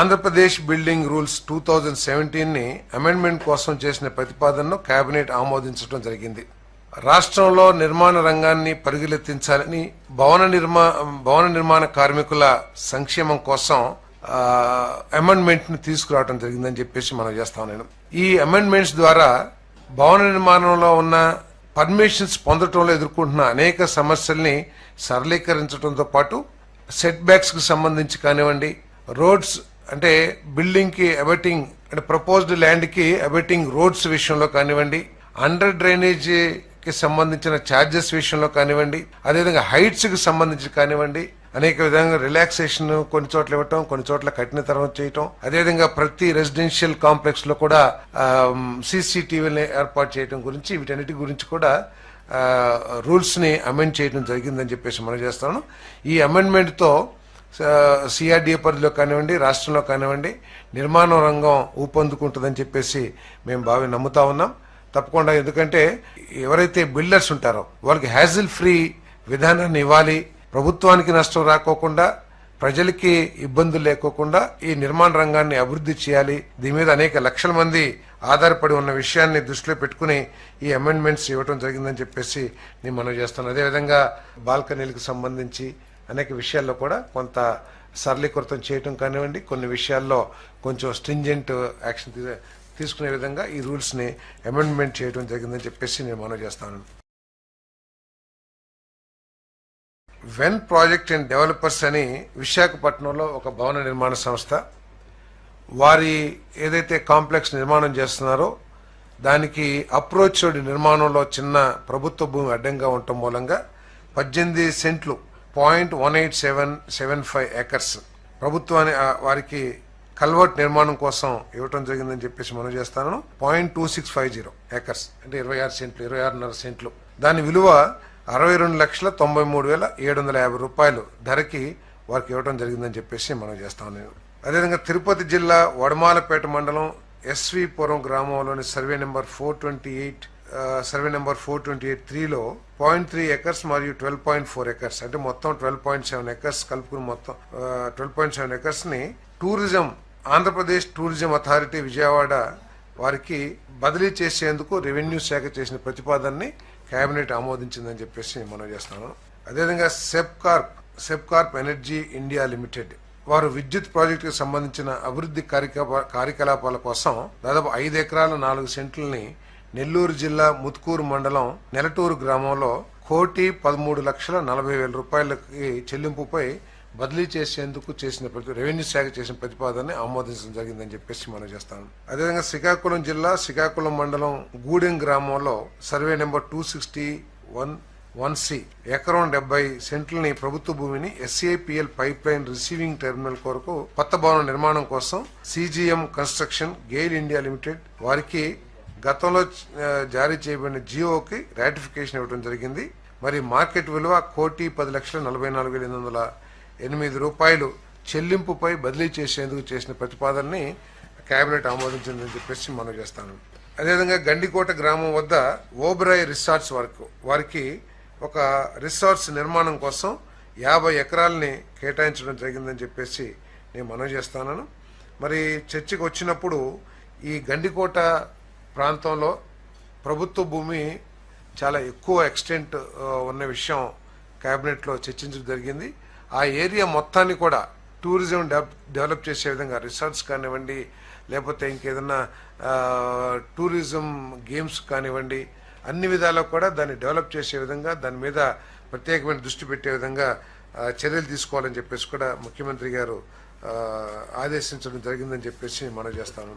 Andhra Pradesh building rules two thousand సెవెంటీన్ని amendment కోసం చేసిన ప్రతిపాదనను కేబినెట్ ఆమోదించడం జరిగింది. రాష్ట్రంలో నిర్మాణ రంగాన్ని పరిగెలెత్తించాలని భవన నిర్మా భవన నిర్మాణ కార్మికుల సంక్షేమం కోసం అమెండ్మెంట్ని తీసుకురావడం జరిగిందని చెప్పేసి మనం చేస్తాం నేను ఈ అమెండ్మెంట్స్ ద్వారా భవన నిర్మాణంలో ఉన్న పర్మిషన్స్ పొందటంలో ఎదుర్కొంటున్న అనేక సమస్యల్ని సరళీకరించడంతో పాటు సెట్ బ్యాక్స్కి సంబంధించి కానివ్వండి రోడ్స్ అంటే బిల్డింగ్కి అబెటింగ్ అంటే ప్రపోజ్డ్ ల్యాండ్కి అబెటింగ్ రోడ్స్ విషయంలో కానివ్వండి అండర్ డ్రైనేజీకి సంబంధించిన ఛార్జెస్ విషయంలో కానివ్వండి అదేవిధంగా హైట్స్కి సంబంధించి కానివ్వండి అనేక విధంగా రిలాక్సేషన్ కొన్ని చోట్ల ఇవ్వటం కొన్ని చోట్ల కఠినతరం చేయటం అదేవిధంగా ప్రతి రెసిడెన్షియల్ కాంప్లెక్స్లో కూడా సీసీటీవీని ఏర్పాటు చేయడం గురించి వీటన్నిటి గురించి కూడా రూల్స్ని అమెండ్ చేయడం జరిగిందని చెప్పేసి మనం చేస్తాను. ఈ అమెండ్మెంట్తో సిఆర్డిఏ పరిధిలో కానివ్వండి రాష్ట్రంలో కానివ్వండి నిర్మాణ రంగం ఊపందుకుంటుందని చెప్పేసి మేము బాగా నమ్ముతా ఉన్నాం. తప్పకుండా ఎందుకంటే ఎవరైతే బిల్డర్స్ ఉంటారో వాళ్ళకి హ్యాజిల్ ఫ్రీ విధానాన్ని ఇవ్వాలి. ప్రభుత్వానికి నష్టం రాకోకుండా ప్రజలకి ఇబ్బందులు లేకోకుండా ఈ నిర్మాణ రంగాన్ని అభివృద్ధి చేయాలి. దీని మీద అనేక లక్షల మంది ఆధారపడి ఉన్న విషయాన్ని దృష్టిలో పెట్టుకుని ఈ అమెండ్మెంట్స్ ఇవ్వడం జరిగిందని చెప్పేసి నేను మనం చేస్తాను. అదేవిధంగా బాల్కనీలకు సంబంధించి అనేక విషయాల్లో కూడా కొంత సరళీకృతం చేయటం కానివ్వండి కొన్ని విషయాల్లో కొంచెం స్ట్రింజెంట్ యాక్షన్ తీ- తీసుకునే విధంగా ఈ రూల్స్ని అమెండ్మెంట్ చేయడం జరిగిందని చెప్పేసి నేను మనవి చేస్తాను. వెన్ ప్రాజెక్ట్ అండ్ డెవలపర్స్ అని విశాఖపట్నంలో ఒక భవన నిర్మాణ సంస్థ వారి ఏదైతే కాంప్లెక్స్ నిర్మాణం చేస్తున్నారో దానికి అప్రోచ్ నిర్మాణంలో చిన్న ప్రభుత్వ భూమి అడ్డంగా ఉండటం మూలంగా పద్దెనిమిది సెంట్లు point one eight seven seven five acres. ప్రభుత్వాన్ని వారికి కల్వర్ట్ నిర్మాణం కోసం ఇవ్వటం జరిగిందని చెప్పేసి మనం చేస్తాను. Point two six five zero acres. అంటే ఇరవై ఆరు సెంట్లు ఇరవై ఆరున్నర సెంట్లు. దాని విలువ అరవై రెండు లక్షల తొంభై మూడు వేల ఏడు వందల యాభై రూపాయలు ధరకి వారికి ఇవ్వడం జరిగిందని చెప్పేసి మనం చేస్తాను నేను అదేవిధంగా తిరుపతి జిల్లా వడమాలపేట మండలం ఎస్విపురం గ్రామంలోని survey number four twenty eight survey number four twenty eight త్రీలో పాయింట్ త్రీ ఎకర్స్ మరియు ట్వెల్వ్ పాయింట్ ఫోర్ ఎకర్స్ అంటే మొత్తం ట్వెల్వ్ పాయింట్ సెవెన్ ఎకర్స్ కలుపుకుని మొత్తం ట్వెల్వ్ పాయింట్ సెవెన్ ఎకర్స్ని tourism Andhra Pradesh tourism authority Vijayawada వారికి బదిలీ చేసేందుకు రెవెన్యూ శాఖ చేసిన ప్రతిపాదనని కేబినెట్ ఆమోదించిందని చెప్పేసి మనం చేస్తున్నాను. అదేవిధంగా Sembcorp Sembcorp energy India limited వారు విద్యుత్ ప్రాజెక్టుకు సంబంధించిన అభివృద్ధి కార్యకలాపాల కోసం దాదాపు ఐదు ఎకరాల నాలుగు సెంట్లని నెల్లూరు జిల్లా ముత్కూరు మండలం నెలటూరు గ్రామంలో కోటి పదమూడు లక్షల నలభై వేల రూపాయలకి చెల్లింపుపై బదిలీ చేసేందుకు చేసిన ప్రతి రెవెన్యూ శాఖ చేసిన ప్రతిపాదనని ఆమోదించడం జరిగిందని చెప్పేసి మనం చేస్తాను అదేవిధంగా శ్రీకాకుళం జిల్లా శ్రీకాకుళం మండలం గూడెం గ్రామంలో survey number two sixty one one C ఎకరం డెబ్బై సెంట్లని ప్రభుత్వ భూమిని SAPL pipe line receiving terminal కొరకు కొత్త భవన నిర్మాణం కోసం CGM construction GAIL India limited వారికి గతంలో జారీ చేయబడిన జియోకి రాటిఫికేషన్ ఇవ్వడం జరిగింది. మరి మార్కెట్ విలువ కోటి పది లక్షల నలభై నాలుగు వేల ఎనిమిది వందల ఎనిమిది రూపాయలు చెల్లింపుపై బదిలీ చేసేందుకు చేసిన ప్రతిపాదనని కేబినెట్ ఆమోదించిందని చెప్పేసి మనం చేస్తాను. అదేవిధంగా గండికోట గ్రామం వద్ద ఓబరాయ్ రిసార్ట్స్ వరకు వారికి ఒక రిసార్ట్స్ నిర్మాణం కోసం యాభై ఎకరాలని కేటాయించడం జరిగిందని చెప్పేసి నేను మనం చేస్తాను. మరి చర్చకు వచ్చినప్పుడు ఈ గండికోట ప్రాంతంలో ప్రభుత్వ భూమి చాలా ఎక్కువ ఎక్స్టెంట్ ఉన్న విషయం క్యాబినెట్లో చర్చించడం జరిగింది. ఆ ఏరియా మొత్తాన్ని కూడా టూరిజం డెవ- డెవలప్ చేసే విధంగా రిసార్ట్స్ కానివ్వండి లేకపోతే ఇంకేదన్నా టూరిజం గేమ్స్ కానివ్వండి అన్ని విధాలా కూడా దాన్ని డెవలప్ చేసే విధంగా దాని మీద ప్రత్యేకమైన దృష్టి పెట్టే విధంగా చర్యలు తీసుకోవాలని చెప్పేసి కూడా ముఖ్యమంత్రి గారు ఆదేశించడం జరిగిందని చెప్పేసి మనం చేస్తాను